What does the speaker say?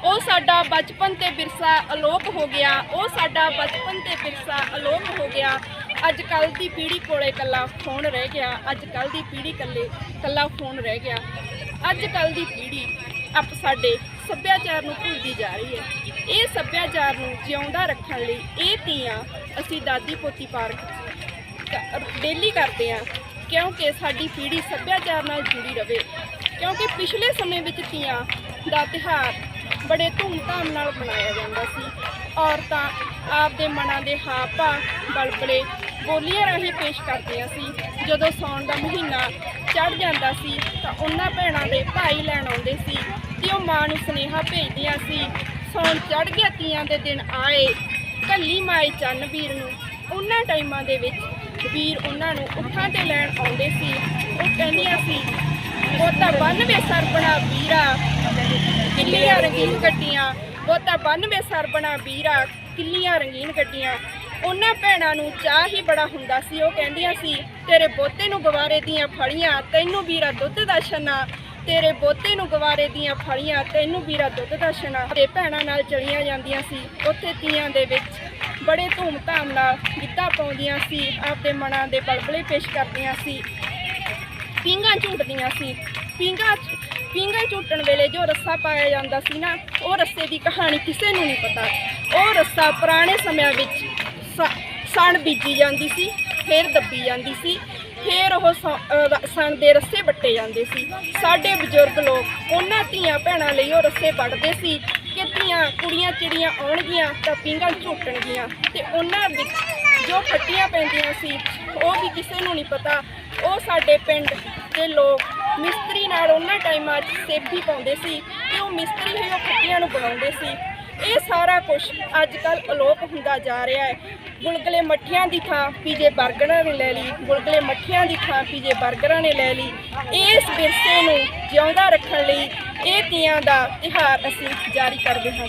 ਉਹ ਸਾਡਾ ਬਚਪਨ ਤੇ ਵਿਰਸਾ ਅਲੋਪ ਹੋ ਗਿਆ, ਉਹ ਸਾਡਾ ਬਚਪਨ ਤੇ ਵਿਰਸਾ ਅਲੋਪ ਹੋ ਗਿਆ। ਅੱਜ ਕੱਲ ਦੀ ਪੀੜ੍ਹੀ ਕੋਲੇ ਕੱਲਾ ਫੋਨ ਰਹਿ ਗਿਆ, ਅੱਜ ਕੱਲ ਦੀ ਪੀੜ੍ਹੀ ਕੱਲੇ ਕੱਲਾ ਫੋਨ ਰਹਿ ਗਿਆ। ਅੱਜ ਕੱਲ ਦੀ ਪੀੜ੍ਹੀ ਆਪ ਸਾਡੇ ਸੱਭਿਆਚਾਰ ਨੂੰ ਭੁੱਲਦੀ ਜਾ ਰਹੀ ਹੈ। ਇਹ ਸੱਭਿਆਚਾਰ ਨੂੰ ਜਿਉਂਦਾ ਰੱਖਣ ਲਈ ਇਹ ਤੀਆਂ ਅਸੀਂ ਦਾਦੀ ਪੋਤੀ ਪਾਰਕ ਡੇਲੀ ਕਰਦੇ ਆ ਕਿਉਂਕਿ ਸਾਡੀ ਪੀੜ੍ਹੀ ਸੱਭਿਆਚਾਰ ਨਾਲ ਜੁੜੀ ਰਵੇ। ਕਿਉਂਕਿ ਪਿਛਲੇ ਸਮੇਂ ਵਿੱਚ ਤੀਆਂ ਦਾ ਤਿਉਹਾਰ ਬੜੇ ਧੂਮਧਾਮ ਨਾਲ ਮਨਾਇਆ ਜਾਂਦਾ ਸੀ। ਔਰਤਾਂ ਆਪਦੇ ਮਨਾਂ ਦੇ ਹਾਵ ਭਾਅ ਬਲਬਲੇ ਬੋਲੀਆਂ ਰਾਹੀਂ ਪੇਸ਼ ਕਰਦੀਆਂ ਸੀ। ਜਦੋਂ ਸਾਉਣ ਦਾ ਮਹੀਨਾ ਚੜ ਜਾਂਦਾ ਸੀ, ਤਾਂ ਉਹਨਾਂ ਭੈਣਾਂ ਦੇ ਭਾਈ ਲੈਣ ਆਉਂਦੇ ਸੀ ਤੇ ਉਹ ਮਾਂ ਨੂੰ ਸੁਨੇਹਾ ਭੇਜਦੀਆਂ ਸੀ, ਸਾਉਣ ਚੜ ਗਿਆ ਤੀਆਂ ਦੇ ਦਿਨ ਆਏ, ਕੱਲੀ ਮਾਏ ਚੰਨ ਵੀਰ ਨੂੰ। ਉਹਨਾਂ ਟਾਈਮਾਂ ਦੇ ਵਿੱਚ ਵੀਰ ਉਹਨਾਂ ਨੂੰ ਉੱਠਾਂ ਤੇ ਲੈਣ ਆਉਂਦੇ ਸੀ। ਉਹ ਕਹਿੰਦੀਆਂ ਸੀ, ਉਹ ਤਾਂ 92 ਸਰਬਣਾ ਵੀਰਾ ਕਿੱਲੀਆਂ ਰੰਗੀਨ ਗੱਡੀਆਂ ਉਹ ਤਾਂ 92 ਸਰਬਣਾ ਵੀਰਾ ਕਿੱਲੀਆਂ ਰੰਗੀਨ ਗੱਡੀਆਂ। ਉਹਨਾਂ ਭੈਣਾਂ ਨੂੰ ਚਾਹ ਹੀ ਬੜਾ ਹੁੰਦਾ ਸੀ, ਉਹ ਕਹਿੰਦੀਆਂ ਸੀ, ਤੇਰੇ ਬੋਤੇ ਨੂੰ ਗਵਾਰੇ ਦੀਆਂ ਫਲੀਆਂ, ਤੈਨੂੰ ਵੀਰਾ ਦੁੱਧ ਦਾ ਛਨਾ। ਤੇਰੇ ਬੋਤੇ ਨੂੰ ਗਵਾਰੇ ਦੀਆਂ ਫਲੀਆਂ, ਤੈਨੂੰ ਵੀਰਾ ਦੁੱਧ ਦਾ ਛਨਾ। ਤੇ ਭੈਣਾਂ ਨਾਲ ਚਲੀਆਂ ਜਾਂਦੀਆਂ ਸੀ। ਉੱਥੇ ਤੀਆਂ ਦੇ ਵਿੱਚ ਬੜੇ ਧੂਮ-ਧਾਮ ਨਾਲ ਗਿੱਧਾ ਪਾਉਂਦੀਆਂ ਸੀ, ਆਪਦੇ ਮਨਾਂ ਦੇ ਬਲਬਲੇ ਪੇਸ਼ ਕਰਦੀਆਂ ਸੀ। ਪੀਂਘਾਂ ਝੂਟਦੀਆਂ ਸੀ। ਪੀਂਘਾਂ ਪੀਂਘਾਂ ਝੂਟਣ ਵੇਲੇ ਜੋ ਰੱਸਾ ਪਾਇਆ ਜਾਂਦਾ ਸੀ ਨਾ, ਉਹ ਰੱਸੇ ਦੀ ਕਹਾਣੀ ਕਿਸੇ ਨੂੰ ਨਹੀਂ ਪਤਾ। ਉਹ ਰੱਸਾ ਪੁਰਾਣੇ ਸਮਿਆਂ ਵਿੱਚ ਸ- ਸਣ ਬੀਜੀ ਜਾਂਦੀ ਸੀ, ਫਿਰ ਦੱਬੀ ਜਾਂਦੀ ਸੀ, ਫਿਰ ਉਹ ਸ- ਸਣ ਦੇ ਰੱਸੇ ਵੱਟੇ ਜਾਂਦੇ ਸੀ। ਸਾਡੇ ਬਜ਼ੁਰਗ ਲੋਕ ਉਹਨਾਂ ਧੀਆਂ ਭੈਣਾਂ ਲਈ ਉਹ ਰੱਸੇ ਵੱਟਦੇ ਸੀ ਕਿ ਧੀਆਂ ਕੁੜੀਆਂ ਚਿੜੀਆਂ ਆਉਣਗੀਆਂ ਤਾਂ ਪੀਂਘਾਂ ਝੂਟਣਗੀਆਂ ਤੇ ਉਹਨਾਂ ਵਿੱਚ ਜੋ ਫੱਟੀਆਂ ਪੈਂਦੀਆਂ ਸੀ, ਉਹ ਵੀ ਕਿਸੇ ਨੂੰ ਨਹੀਂ ਪਤਾ। ਉਹ ਸਾਡੇ ਪਿੰਡ ਦੇ ਲੋਕ ਮਿਸਤਰੀ ਨਾਲ ਉਹਨਾਂ ਟਾਈਮਾਂ 'ਚ ਸੇਬੀ ਪਾਉਂਦੇ ਸੀ ਤੇ ਉਹ ਮਿਸਤਰੀ ਹੀ ਉਹ ਫੱਟੀਆਂ ਨੂੰ ਬਣਾਉਂਦੇ ਸੀ। ਇਹ ਸਾਰਾ ਕੁਝ ਅੱਜ ਕੱਲ ਅਲੋਪ ਹੁੰਦਾ ਜਾ ਰਿਹਾ ਹੈ। ਗੁਲਗਲੇ ਮੱਠੀਆਂ ਦੀ ਥਾਂ ਪੀਜੇ 버ਗਰਾਂ ਨੇ ਲੈ ਲਈ, ਗੁਲਗਲੇ ਮੱਠੀਆਂ ਦੀ ਥਾਂ ਪੀਜੇ 버ਗਰਾਂ ਨੇ ਲੈ ਲਈ। ਇਸ ਵਿਰਸੇ ਨੂੰ ਜਿਉਂਦਾ ਰੱਖਣ ਲਈ ਇਹ ਤੀਆਂ ਦਾ ਤਿਉਹਾਰ ਅਸੀਂ ਜਾਰੀ ਕਰਦੇ ਹਾਂ।